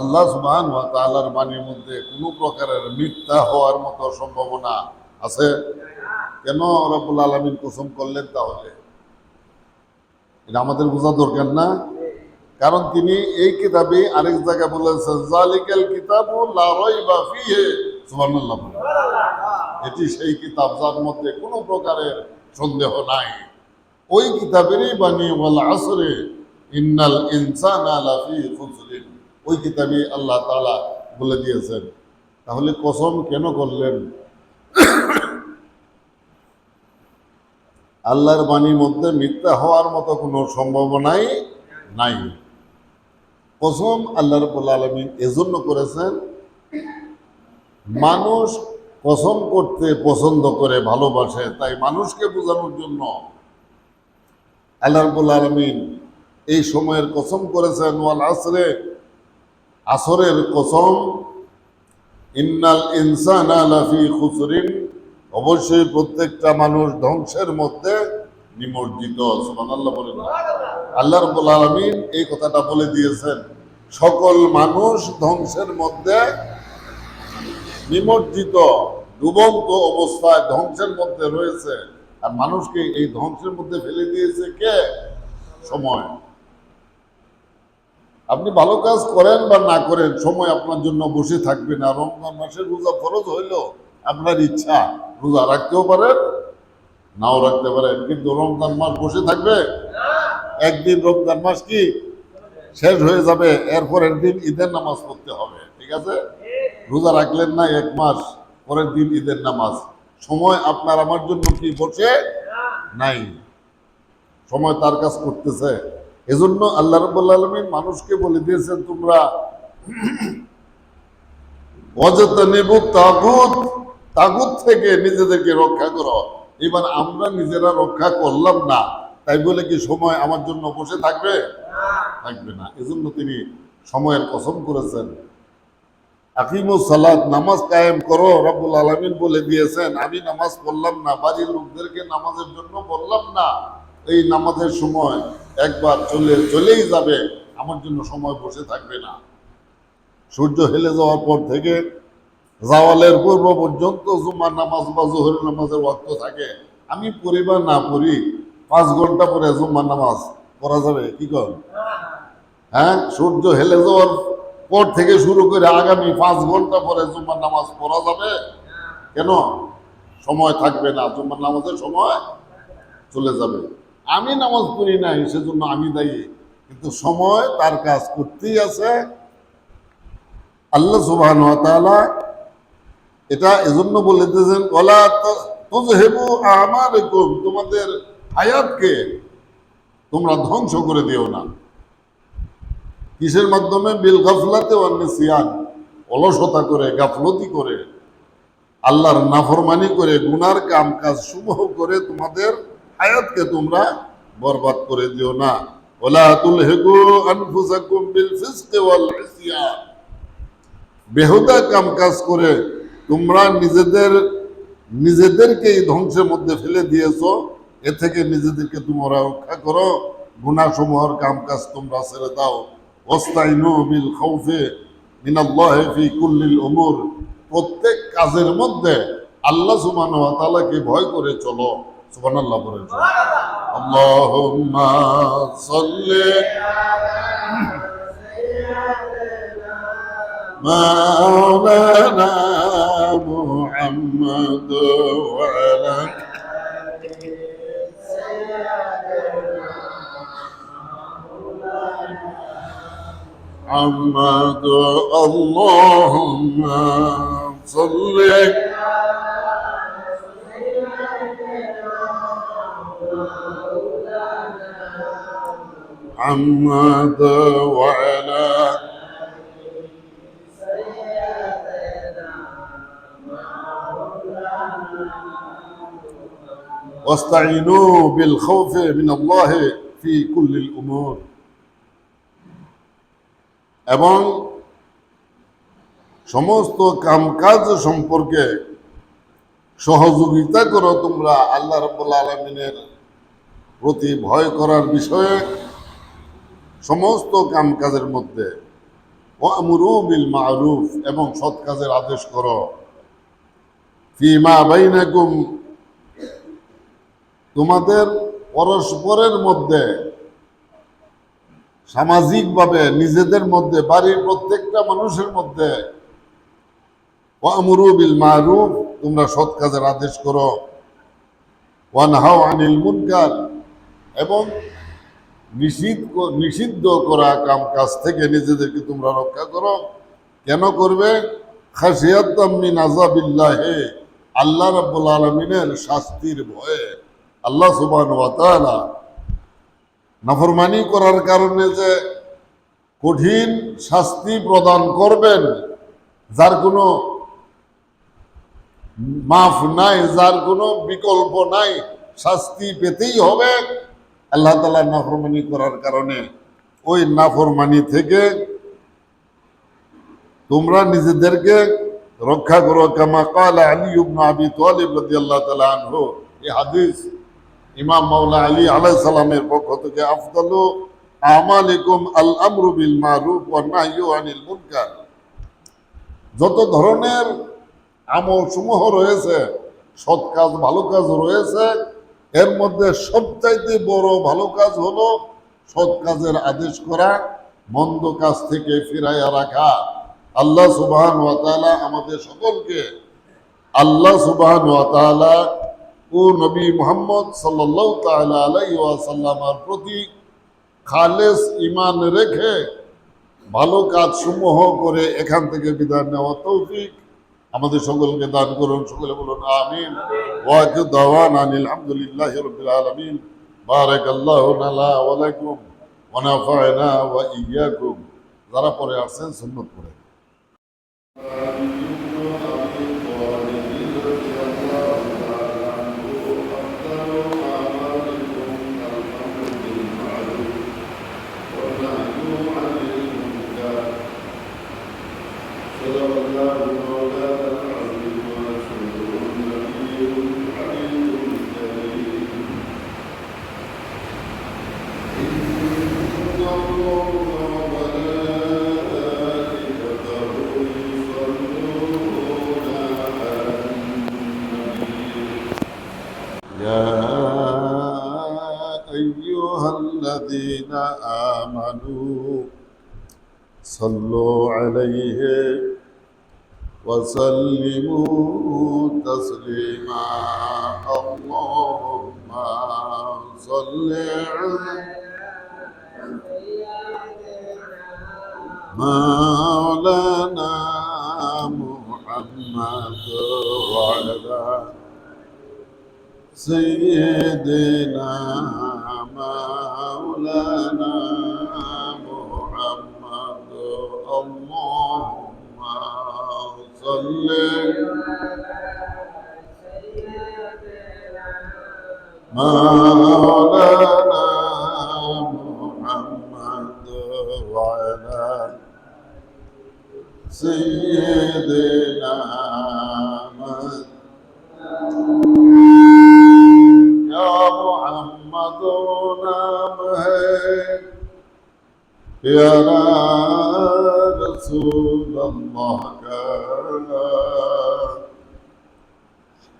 আল্লাহ সুবহান ওয়া তাআলার বাণীর মধ্যে কোনো প্রকারের মিথ্যা হওয়ার মতো সম্ভাবনা আছে? কেন রব্বুল আলামিন কসম করলেন তাহলে? এটা আমাদের বোঝা দরকার না। কারণ তিনি এই কিতাবে আরেক জায়গায় বলেছেন, জালিকাল কিতাবু লা রাইবা ফিহি। সুবহানাল্লাহ এটি সেই কিতাব যার মধ্যে কোনো প্রকারের সন্দেহ নাই। ওই কিতাবেরই বাণী, ওয়াল আসরে ইন্নাল ইনসানা লাফি খুসরিন। ওই কিতাবে আল্লাহ তাআলা বলে দিয়েছেন। তাহলে কসম কেন করলেন? আল্লাহর বাণীর মধ্যে মিথ্যা হওয়ার মতো কোনো সম্ভাবনাই নাই। কসম আল্লাহ রব্বুল আলমিন এজন্য করেছেন, মানুষ কসম করতে পছন্দ করে, ভালোবাসে, তাই মানুষকে বোঝানোর জন্য আল্লাহ রব্বুল আলমিন এই সময়ের কসম করেছেন, ওয়াল আসরে আসরের কসম, ইন্নাল ইনসান লাফি খুসরিন, অবশ্যই প্রত্যেকটা মানুষ ধ্বংসের মধ্যে নিমজ্জিত আল্লাহ আলামিন এই কথাটা বলে দিয়েছেন, সকল মানুষ ধ্বংসের মধ্যে নিমজ্জিত, ডুবন্ত অবস্থায় ধ্বংসের মধ্যে রয়েছে। আর মানুষকে এই ধ্বংসের মধ্যে ফেলে দিয়েছে কে? সময়। আপনি ভালো কাজ করেন বা না করেন, সময় আপনার জন্য বসে থাকবে না। রমজান মাসের রোজা ফরজ হইল, আপনার ইচ্ছা, রোজা রাখতেও পারেন, নাও রাখতে পারেন। কিন্তু রমজান মাস বসে থাকবে, একদিন রমজান মাস কি শেষ হয়ে যাবে, এরপরের দিন ঈদের নামাজ পড়তে হবে, ঠিক আছে? রোজা রাখলেন না এক মাস, পরের দিন ঈদের নামাজ। সময় আপনার, আমার জন্য কি বসে? নাই। সময় তার কাজ করতেছে। এজন্য আল্লাহ রব্বুল আলমিন মানুষকে বলে দিয়েছেন, তোমরা থেকে নিজেদেরকে রক্ষা করো। এবার আমরা নিজেরা রক্ষা করলাম না। তাই বলে কি সময় আমার জন্য বসে থাকবে? থাকবে না। এজন্য তিনি সময়ের কসম করেছেন। নামাজ কায়েম করো, রব্বুল আলামিন বলে দিয়েছেন, আমি নামাজ পড়লাম না, বাড়ির লোকদেরকে নামাজের জন্য বললাম না। এই নামাজের সময় একবার চলে, চলেই যাবে, আমার জন্য সময় বসে থাকবে না। সূর্য হেলে যাওয়ার পর থেকে জাওয়ালের পূর্ব পর্যন্ত জুমার নামাজ বা জোহর নামাজের ওয়াক্ত থাকে। আমি পড়ি বা না পড়ি, পাঁচ ঘণ্টা পরে জুম্মার নামাজ পড়া যাবে, কি কর? হ্যাঁ সূর্য হেলে যাওয়ার পর থেকে শুরু করে আগামী পাঁচ ঘণ্টা পরে জুম্মার নামাজ পড়া যাবে। কেন? সময় থাকবে না জুম্মার নামাজের সময় চলে যাবে। আমি নামাজ পড়ি নাই, সেজন্য আমি দায়ী। কিন্তু সময় তার কাজ করতেই আছে। আল্লাহ সুবাহ এটা এজন্য বলে দিয়েছেন ওলা তুজহেবু আমার তোমাদের হায়াতকে তোমরা ধ্বংস করে দিও না। কিসের মাধ্যমে? বিল গাফলাতে সিয়ান অলসতা করে, গাফলতি করে, আল্লাহর নাফরমানি করে, গুনার কাম কাজ সমূহ করে তোমাদের হায়াতকে তোমরা বরবাদ করে দিও না। ওলা তুলহিকু আনফুসাকুম বিল বেহুদা কাম কাজ করে তোমরা নিজেদের, নিজেদেরকেই ধ্বংসের মধ্যে ফেলে দিয়েছ। এ থেকে নিজেদেরকে তোমরা রক্ষা করো। গুণাসমূহর কাম কাজ তোমরা ছেড়ে দাও। ওস্তাইনু বিল খাউফে মিনাল্লাহি কুল্লিল উমুর। প্রত্যেক কাজের মধ্যে আল্লাহ সুবহানাহু ওয়া ভয় করে চলো। সুবহানাল্লাহ বলে আল্লাহুম্মা সাল্লি مولانا محمد وعلى محمد اللهم صل محمد وعلى واستعينوا بالخوف من الله في كل الأمور এবং সমস্ত কামকাজ সম্পর্কে সহযোগিতা করো তোমরা আল্লাহ রব্বুল আলমিনের প্রতি ভয় করার বিষয়ে সমস্ত কামকাজের মধ্যে। ওয়ামুরু বিল মারুফ এবং সৎ কাজের আদেশ করো। তোমাদের পরস্পরের মধ্যে সামাজিকভাবে, নিজেদের মধ্যে, বাড়ির প্রত্যেকটা মানুষের মধ্যে ওয়ামুরু বিল মারুফ, তোমরা সৎ কাজের আদেশ করো। ওয়ানহাও আনিল মুনকার এবং নিষিদ্ধ নিষিদ্ধ করা কাম কাজ থেকে নিজেদেরকে তোমরা রক্ষা করো। কেন করবে? আল্লাহ রাব্বুল আলামিনের শাস্তির ভয়ে। আল্লাহ ওয়া নাফরমানি করার কারণে যে কঠিন শাস্তি প্রদান করবেন, যার কোনো মাফ নাই, যার কোনো বিকল্প নাই, শাস্তি পেতেই হবে। আল্লাহ তালা নাফরমানি করার কারণে ওই নাফরমানি থেকে তোমরা নিজেদেরকে রক্ষা করো, কামা কাল আলী আবি রাদিয়াল্লাহু তাআলা আনহু। এই হাদিস ইমাম মাওলা আলী সালামের পক্ষ থেকে আমালিকুম আল আমরু বিল মারুফ ওয়ান নাহয়ু আনিল মুনকার। যত ধরনের আমল সমূহ রয়েছে, সৎ কাজ, ভালো কাজ রয়েছে এর মধ্যে সবচাইতে বড় ভালো কাজ হলো সৎ কাজের আদেশ করা, মন্দ কাজ থেকে ফিরাইয়া রাখা। আল্লাহ সুবহান ওয়া তাআলা আমাদের সকলকে, আল্লাহ সুবহান ওয়া তাআলা ও নবী মোহাম্মদ ওয়াসাল্লামের প্রতি খালেস ইমান রেখে ভালো কাজ সমূহ করে এখান থেকে বিদায় নেওয়া তৌফিক। আমাদের সকলকে দান করুন, সকলে বলুন, আমিন। ওয়াজু দাওয়ান আনিল হামদুলিল্লাহি রাব্বিল আলামিন। বারাকাল্লাহু লানা ওয়া লাকুম ওয়া ইয়্যাকুম যারা পরে আসছেন সুন্নত পড়ে। صلوا عليه وسلموا تسليما. اللهم صل على مولانا محمد وعلى سيدنا مولانا مولانا محمد وعلى سيدنا محمد يا محمد نام ہے يا رسول الله کا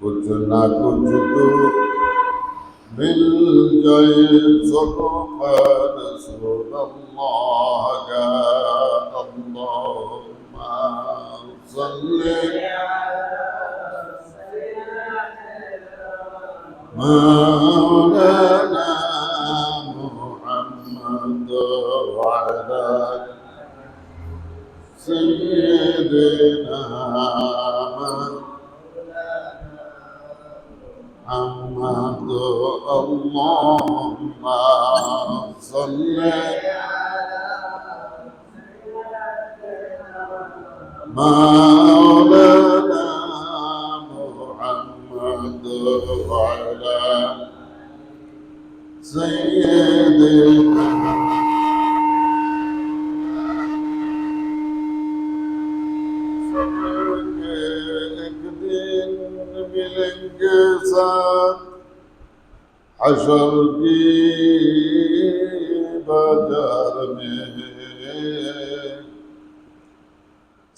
کچھ نہ کچھ تو بالجيد صدقا رسول الله اللهم صل على وعلى سيدنا بالانقسام حشر في بدر من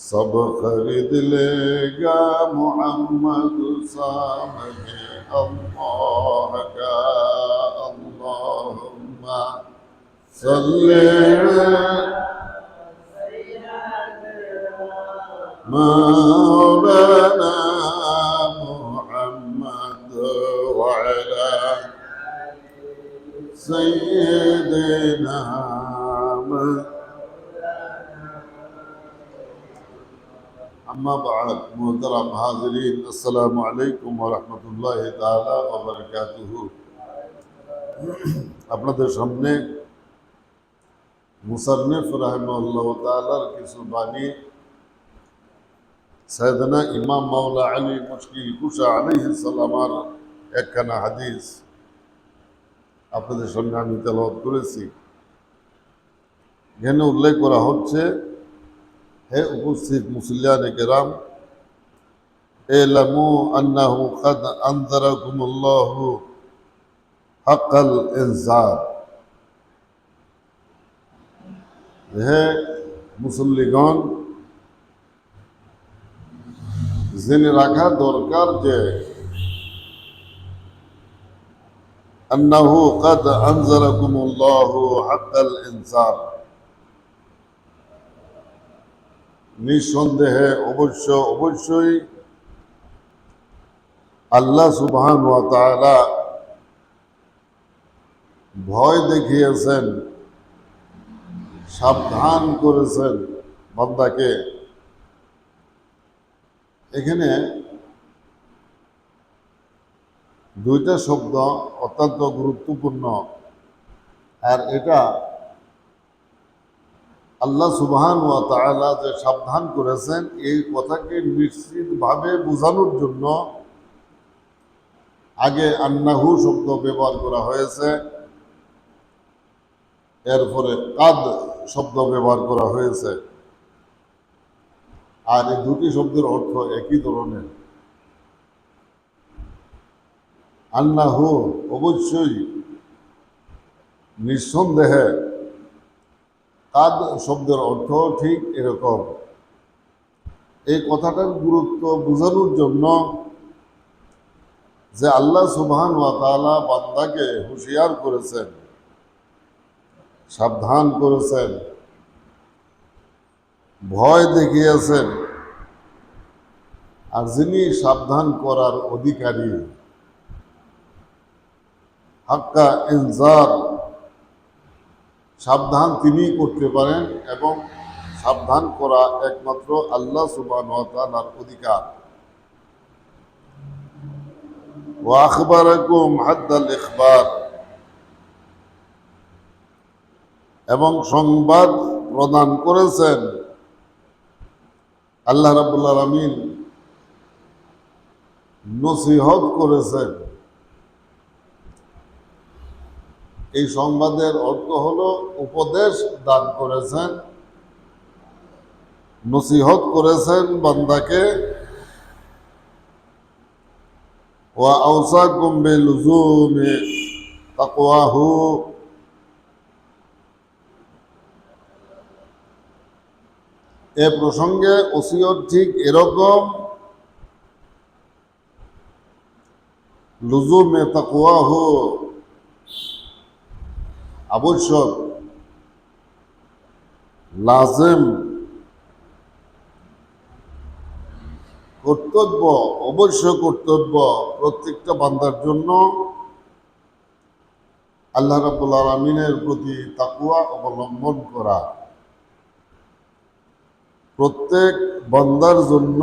सब खरीद लेगा मोहम्मद सामने अल्लाह का अल्लाहुम्मा सल्ले मा মোহতারাম হাজরিন, আসসালামু আলাইকুম রহমতুল্লাহ তালা ওবরকাতুহু আপনাদের সামনে মুসান্নিফ রাহমুল্লাহ তালার কিছু বাণী। সায়দনা ইমাম মাওলা আলী মুশকিল কুশা আলহিসাল্লামার একখানা হাদিস। আপনাদের সামনে আমি তেলাওয়াত করেছি। এখানে উল্লেখ করা হচ্ছে, হে উপস্থিত মুসলিয়ান কেরাম এলামু আন্নাহু قد أنذركم الله حق الإنذار হে মুসল্লিগণ জেনে রাখা দরকার যে আন্নাহু قد أنذركم الله حق الإنذار নিঃসন্দেহে অবশ্য অবশ্যই আল্লাহ সুবহান ওয়া ভয় দেখিয়েছেন, সাবধান করেছেন বান্দাকে। এখানে দুইটা শব্দ অত্যন্ত গুরুত্বপূর্ণ, আর এটা আল্লাহ সুবহান ওয়া তাআলা যে সাবধান করেছেন, এই কথাকে নিশ্চিতভাবে বোঝানোর জন্য আগে আন্নাহু শব্দ ব্যবহার করা হয়েছে, এরপরে কাদ শব্দ ব্যবহার করা হয়েছে। আর এই দুটি শব্দের অর্থ একই ধরনের। আন্নাহু অবশ্যই নিঃসন্দেহে কাদ শব্দের অর্থ ঠিক এরকম। এই কথাটার গুরুত্ব বোঝানোর জন্য যে আল্লাহ সুবহান ওয়া তাআলা বান্দাকে হুঁশিয়ার করেছেন, সাবধান করেছেন, ভয় দেখিয়েছেন, আর যিনি সাবধান করার অধিকারী, হাক্কা ইনজার, সাবধান তিনি করতে পারেন এবং সাবধান করা একমাত্র আল্লাহ তাআলার অধিকার। ওয়াখবারকুম হাদ্দাল ইখবার এবং সংবাদ প্রদান করেছেন আল্লাহ রাবুল আলমিন নসিহত করেছেন। এই সংবাদের অর্থ হলো উপদেশ দান করেছেন, নসিহত করেছেন বান্দাকে আউসাকুম বিলুজুমি তাকওয়াহু এ প্রসঙ্গে ওসিয়ত ঠিক এরকম লুজুমে তাকওয়াহু আবশ্যক লাজেম কর্তব্য অবশ্য কর্তব্য প্রত্যেকটা বান্দার জন্য। আল্লাহ রাবুল আলমিনের প্রতি তাকুয়া অবলম্বন করা। প্রত্যেক বান্দার জন্য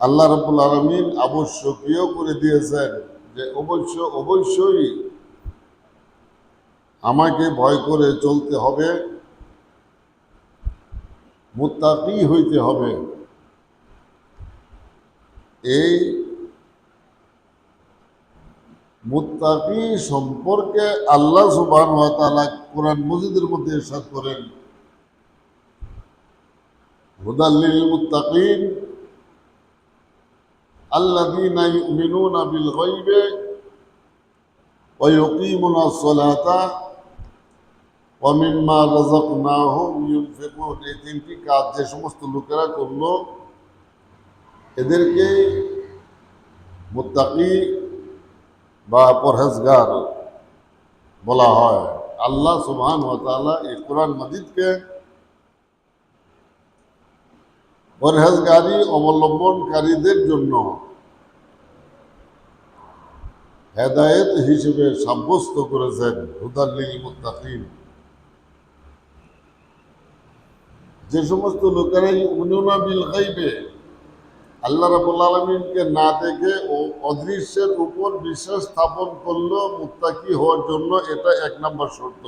আল্লাহ রাবুল আলমিন আবশ্যকীয় করে দিয়েছেন যে অবশ্য অবশ্যই আমাকে ভয় করে চলতে হবে। মুত্তাকি হইতে হবে এই মুত্তাকি সম্পর্কে আল্লাহ সুবাহ কোরআন মজিদের মধ্যে এরশাদ করেন হুদাল্লিল মুত্তাকিন الذين يؤمنون بالغيب ويقيمون الصلاة অমিম্মা রাযাকনাহুম ইউনফিকুন এই তিনটি কাজ যে সমস্ত লোকেরা করল, এদেরকে মুত্তাকি বা পরহেজগার বলা হয়। আল্লাহ সুবহান ওয়া তাআলা এই কোরআন মাজিদকে পরহেজগারি অবলম্বনকারীদের জন্য হেদায়েত হিসেবে সাব্যস্ত করেছেন হুদাল্লিল মুত্তাকিন। যে সমস্ত লোকেরা ইউমিনুনা বিল গাইবে, আল্লাহ রাবুল আলমিনকে না দেখে ও অদৃশ্যের উপর বিশ্বাস স্থাপন করল মুত্তাকি হওয়ার জন্য, এটা এক নম্বর শর্ত।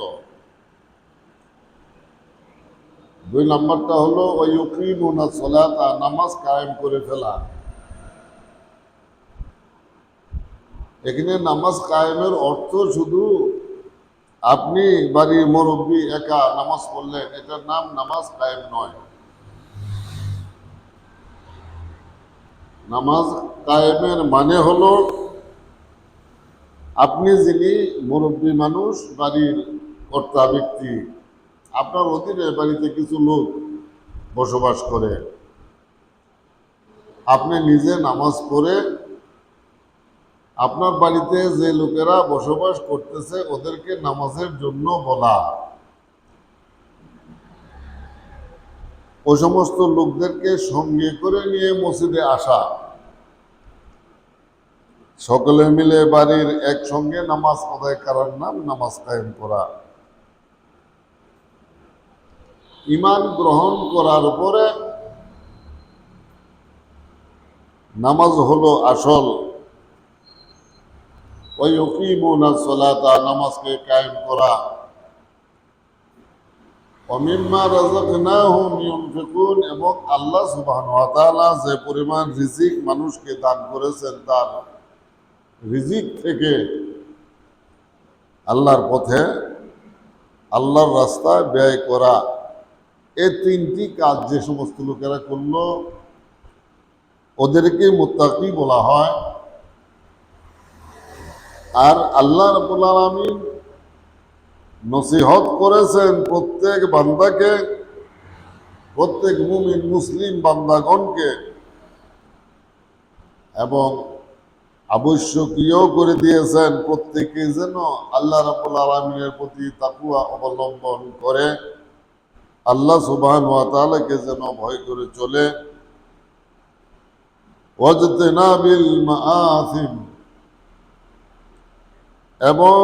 দুই নম্বরটা হলো ওই ইউকিমুনা সলাতা, নামাজ কায়েম করে ফেলা। এখানে নামাজ কায়েমের অর্থ শুধু আপনি বাড়ির মুরব্বী একা নামাজ পড়লেন, এটার নাম নামাজ কায়েম নয়। নামাজ কায়েমের মানে হলো আপনি যিনি মুরব্বী মানুষ, বাড়ির কর্তা, ব্যক্তি, আপনার অধীনে বাড়িতে কিছু লোক বসবাস করে। আপনি নিজে নামাজ পড়ে আপনার বাড়িতে যে লোকেরা বসবাস করতেছে, ওদেরকে নামাজের জন্য বলা। ওই সমস্ত লোকদেরকে সঙ্গে করে নিয়ে মসজিদে আসা। সকলে মিলে বাড়ির একসঙ্গে নামাজ আদায় করার নাম নামাজ কায়েম করা। ইমান গ্রহণ করার পরে নামাজ হলো আসল। নামাজকে কায়েম করা এবং আল্লাহ যে পরিমাণ রিজিক মানুষকে দান করেছেন তার রিজিক থেকে আল্লাহর পথে, আল্লাহর রাস্তায় ব্যয় করা এই তিনটি কাজ যে সমস্ত লোকেরা করল, ওদেরকে মুত্তাকি বলা হয়। আর আল্লাহ রাব্বুল আলামিন নসিহত করেছেন প্রত্যেক বান্দাকে, প্রত্যেক মুমিন মুসলিম বান্দাগণকে এবং আবশ্যকীয় করে দিয়েছেন প্রত্যেকে যেন আল্লাহ রাব্বুল আলমিনের প্রতি তাকুয়া অবলম্বন করে। আল্লাহ সুবহান ওয়া তাআলাকে যেন ভয় করে চলে। ওয়াজতেনাবিল মাআসিম এবং